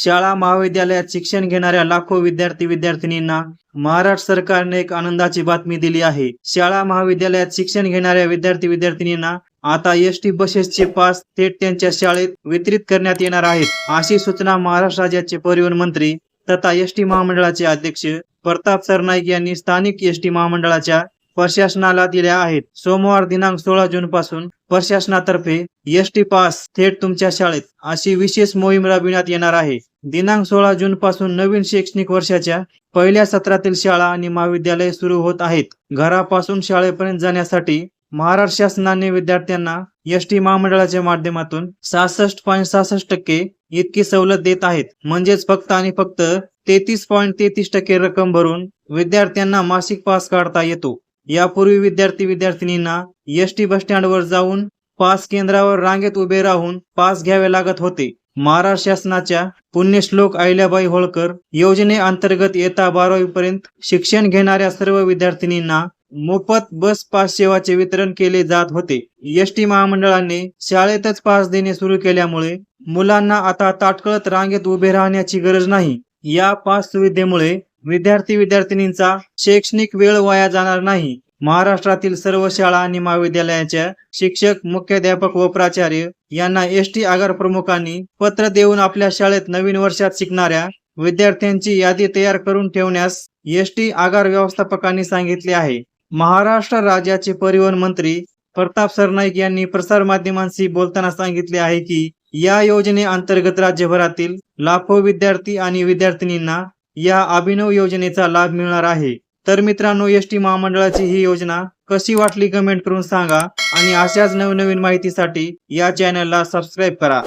शाळा महाविद्यालयात शिक्षण घेणाऱ्या लाखो विद्यार्थी विद्यार्थिनींना महाराष्ट्र सरकारने एक आनंदाची बातमी दिली आहे. शाळा महाविद्यालयात शिक्षण घेणाऱ्या विद्यार्थी विद्यार्थिनींना आता एस टी बसेसचे पास थेट त्यांच्या शाळेत वितरित करण्यात येणार आहेत. अशी सूचना महाराष्ट्र राज्याचे परिवहन मंत्री तथा एस टी महामंडळाचे अध्यक्ष प्रताप सरनाईक यांनी स्थानिक एस टी महामंडळाच्या प्रशासनाला दिल्या आहेत. सोमवार दिनांक सोळा जून पासून प्रशासनातर्फे एस टी पास थेट तुमच्या शाळेत अशी विशेष मोहीम राबविण्यात येणार आहे. दिनांक सोळा जून पासून नवीन शैक्षणिक वर्षाच्या पहिल्या सत्रातील शाळा आणि महाविद्यालय सुरू होत आहेत. घरापासून शाळेपर्यंत जाण्यासाठी महाराष्ट्र शासनाने विद्यार्थ्यांना एस टी महामंडळाच्या माध्यमातून सहासष्ट पॉईंट सहासष्ट टक्के इतकी सवलत देत आहेत. म्हणजेच फक्त आणि फक्त तेहतीस पॉईंट तेहतीस टक्के रक्कम भरून विद्यार्थ्यांना मासिक पास काढता येतो. यापूर्वी विद्यार्थी विद्यार्थिनींना एस टी बस स्टँडवर जाऊन पास केंद्रावर रांगेत उभे राहून पास घ्यावे लागत होते. महाराष्ट्र शासनाच्या पुण्यश्लोक अहिल्याबाई होळकर योजनेअंतर्गत येता बारावी पर्यंत शिक्षण घेणाऱ्या सर्व विद्यार्थिनींना मोफत बस पास सेवाचे वितरण केले जात होते. एस टी महामंडळाने शाळेतच पास देणे सुरू केल्यामुळे मुलांना आता ताटकळत रांगेत उभे राहण्याची गरज नाही. या पास सुविधेमुळे विद्यार्थी विद्यार्थिनींचा शैक्षणिक वेळ वाया जाणार नाही. महाराष्ट्रातील सर्व शाळा आणि महाविद्यालयाच्या शिक्षक मुख्याध्यापक व प्राचार्य यांना एस टी आगार प्रमुखांनी पत्र देऊन आपल्या शाळेत नवीन वर्षात शिकणाऱ्या विद्यार्थ्यांची यादी तयार करून ठेवण्यास एस टी आगार व्यवस्थापकांनी सांगितले आहे. महाराष्ट्र राज्याचे परिवहन मंत्री प्रताप सरनाईक यांनी प्रसारमाध्यमांशी बोलताना सांगितले आहे की या योजनेअंतर्गत राज्यभरातील लाखो विद्यार्थी आणि विद्यार्थिनींना या अभिनव योजनेचा लाभ मिळणार आहे. तर मित्रांनो एस टी महामंडळाची ही योजना कशी वाटली कमेंट करून सांगा आणि अशाच नवनवीन माहितीसाठी या चॅनलला सबस्क्राईब करा.